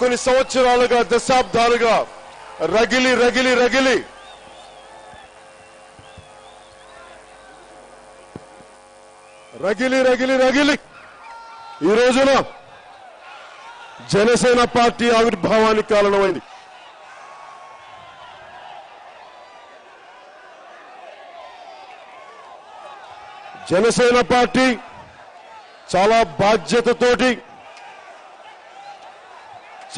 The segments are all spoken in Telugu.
కొన్ని సంవత్సరాలుగా దశాబ్దాలుగా రగిలి రగిలి రగిలి. రగిలి రగిలి రగిలి. ఈ రోజున జనసేన పార్టీ ఆవిర్భావానికి కారణమైంది. జనసేన పార్టీ చాలా బాధ్యతతోటి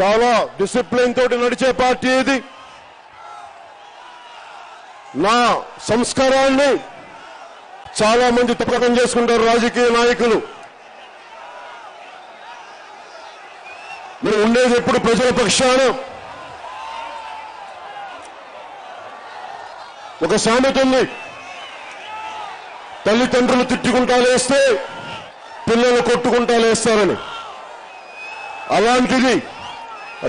చాలా డిసిప్లిన్ తోటి నడిచే పార్టీ ఇది. నా సంస్కారాన్ని చాలా మంది తప్పకం చేసుకుంటారు రాజకీయ నాయకులు. నేను ఉండేది ఎప్పుడు ప్రజల పక్షాన? ఒక సామెత ఉంది. తల్లిదండ్రులు తిట్టుకుంటా లేస్తే పిల్లలు కొట్టుకుంటా లేస్తారని. అలాంటిది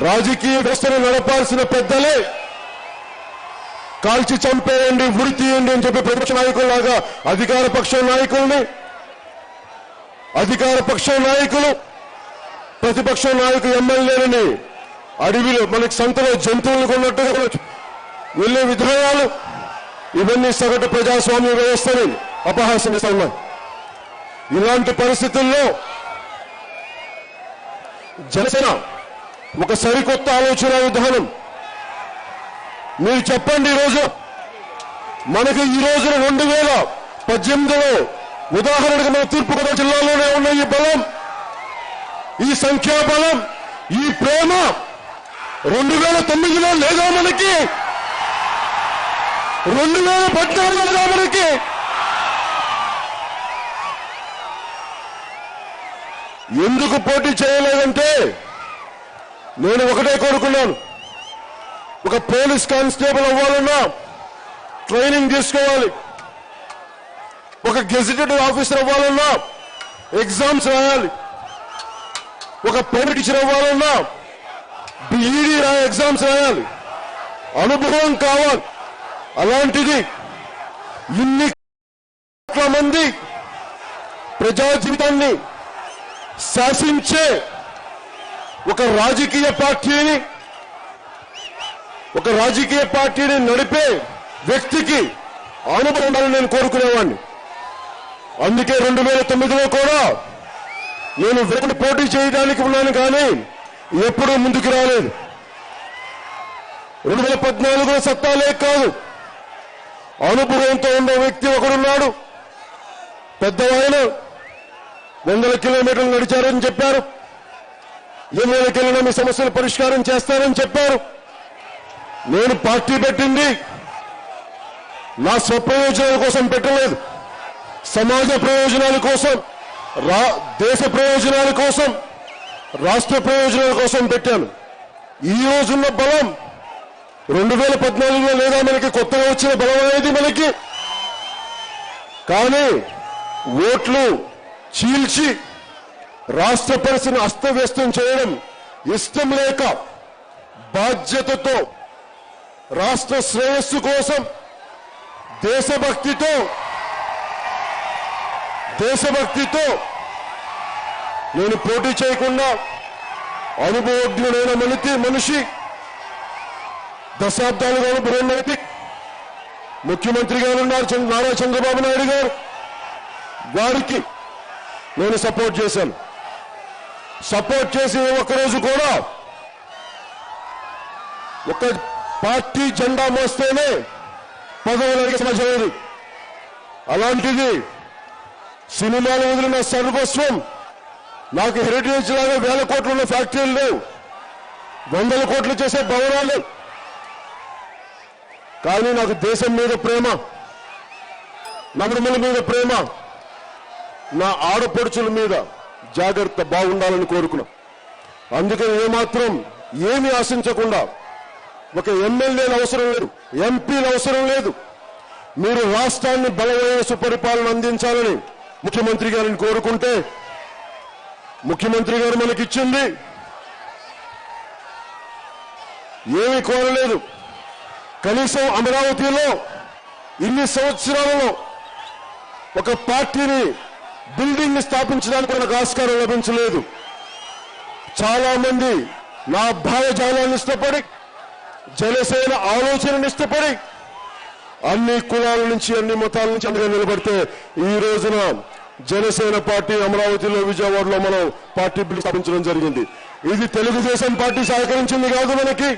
రాజకీయ వ్యవస్థను నడపాల్సిన పెద్దలే. కాల్చి చంపేయండి ఉరి తీయండి అని చెప్పి ప్రతిపక్ష నాయకుల్లాగా అధికార పక్ష నాయకుల్ని అధికార పక్ష నాయకులు ప్రతిపక్ష నాయకులు ఎమ్మెల్యేలని అడవిలో మనకి సంతలో జంతువులు కొన్నట్టుగా వెళ్ళే విధానాలు ఇవన్నీ సగటు ప్రజాస్వామ్య వ్యవస్థని అపహాస్యం ఇలాంటి పరిస్థితుల్లో జనసేన ఒక సరికొత్త ఆలోచన విధానం. మీరు చెప్పండి ఈరోజు. మనకి ఈ రోజున రెండు వేల పద్దెనిమిదిలో ఉదాహరణకు మన తూర్పుగోదావరి జిల్లాలోనే ఉన్న ఈ బలం ఈ సంఖ్యాబలం ఈ ప్రేమ రెండు వేల తొమ్మిదిలో లేదా మనకి? రెండు వేల పద్నాలుగులో లేదా మనకి? ఎందుకు పోటీ చేయలేదంటే నేను ఒకటే కోరుకున్నాను. ఒక పోలీస్ కానిస్టేబుల్ అవ్వాలన్నా ట్రైనింగ్ తీసుకోవాలి. ఒక గెజిటెడ్ ఆఫీసర్ అవ్వాలన్నా ఎగ్జామ్స్ రాయాలి. ఒక పేరు టీచర్ అవ్వాలన్నా బిఈడీ రా ఎగ్జామ్స్ రాయాలి. అనుభవం కావాలి. అలాంటిది ఇన్ని కోట్ల మంది ప్రజా జీవితాన్ని శాసించే ఒక రాజకీయ పార్టీని ఒక రాజకీయ పార్టీని నడిపే వ్యక్తికి అనుభవం ఉండాలని నేను కోరుకునేవాడిని అందుకే రెండు వేల తొమ్మిదిలో కూడా నేను వెంట పోటీ చేయడానికి ఉన్నాను కానీ ఎప్పుడూ ముందుకు రాలేదు. రెండు వేల పద్నాలుగులో సత్తాలే కాదు అనుభవంతో ఉన్న వ్యక్తి ఒకడున్నాడు. పెద్దవాయన వందల కిలోమీటర్లు నడిచారని చెప్పారు. ఎమ్మెల్యేకి వెళ్ళిన మీ సమస్యలు పరిష్కారం చేస్తారని చెప్పారు. నేను పార్టీ పెట్టింది. నా స్వప్రయోజనాల కోసం పెట్టలేదు. సమాజ ప్రయోజనాల కోసం రా దేశ ప్రయోజనాల కోసం రాష్ట్ర ప్రయోజనాల కోసం పెట్టాను. ఈ రోజున్న బలం రెండు వేల పద్నాలుగులో లేదా మనకి కొత్తగా వచ్చిన బలం అనేది మనకి. కానీ ఓట్లు చీల్చి రాష్ట్ర పరిస్థితిని అస్తవ్యస్తం చేయడం ఇష్టం లేక బాధ్యతతో రాష్ట్ర శ్రేయస్సు కోసం దేశభక్తితో దేశభక్తితో నేను పోటీ చేయకుండా అనుభవజ్ఞుడైన మనిషి మనిషి దశాబ్దాలుగా అనుభవం వ్యక్తి ముఖ్యమంత్రి గారు ఉన్నారు చంద్ర- నారా చంద్రబాబు నాయుడు గారు. వారికి నేను సపోర్ట్ చేశాను. సపోర్ట్ చేసి ఒక్కరోజు కూడా ఒక పార్టీ జెండా మోస్తేనే పదవులు అడిగే అలాంటిది సినిమాలు వదిలిన సర్వస్వం నాకు హెరిటేజ్ లాగా వేల కోట్లు ఉన్న ఫ్యాక్టరీలు లేవు. వందల కోట్లు చేసే భవనాలు. కానీ నాకు దేశం మీద ప్రేమ నమ్మల మీద ప్రేమ నా ఆడపడుచుల మీద జాగ్రత్త బాగుండాలని కోరుకున్నాం. అందుకని ఏమాత్రం ఏమి ఆశించకుండా ఒక ఎమ్మెల్యేలు అవసరం లేదు ఎంపీలు అవసరం లేదు. మీరు రాష్ట్రాన్ని బలమైన సుపరిపాలన అందించాలని ముఖ్యమంత్రి గారిని కోరుకుంటే ముఖ్యమంత్రి గారు మనకిచ్చింది ఏమీ కోరలేదు. కనీసం అమరావతిలో ఇన్ని సంవత్సరాలలో ఒక పార్టీని బిల్డింగ్ని స్థాపించడానికి కూడా నాకు ఆస్కారం లభించలేదు. చాలా మంది నా భావజాలాన్ని ఇష్టపడి జనసేన ఆలోచనను ఇష్టపడి అన్ని కులాల నుంచి అన్ని మతాల నుంచి అందుగా నిలబడితే ఈ రోజున జనసేన పార్టీ అమరావతిలో విజయవాడలో మనం పార్టీ బిల్లు స్థాపించడం జరిగింది. ఇది తెలుగుదేశం పార్టీ సహకరించింది కాదు మనకి.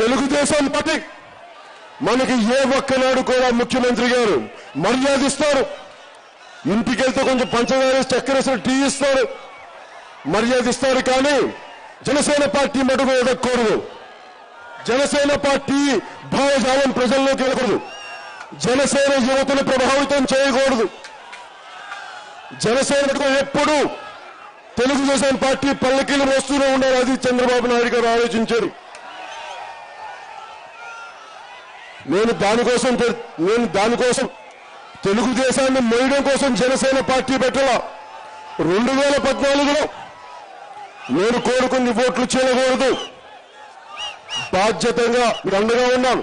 తెలుగుదేశం పార్టీ మనకి ఏ ఒక్కనాడు కూడా ముఖ్యమంత్రి గారు మర్యాదిస్తారు. ఇంటికి వెళ్తే కొంచెం పంచదార చక్కెర టీ ఇస్తారు? మర్యాద ఇస్తారు కానీ జనసేన పార్టీ మటుకు ఎదగకూడదు. జనసేన పార్టీ భావజాలం ప్రజల్లోకి వెళ్ళకూడదు. జనసేన యువతను ప్రభావితం చేయకూడదు. జనసేన మటుకు ఎప్పుడు తెలుగుదేశం పార్టీ పల్లకీలు మోస్తూనే ఉండాలి అది చంద్రబాబు నాయుడు గారు ఆలోచించారు. నేను దానికోసం నేను దానికోసం తెలుగుదేశాన్ని మోయడం కోసం జనసేన పార్టీ పెట్టాల రెండు వేల పద్నాలుగులో నేను కోరుకుని ఓట్లు చేయకూడదు. బాధ్యతగా మీకు అండగా ఉన్నాను.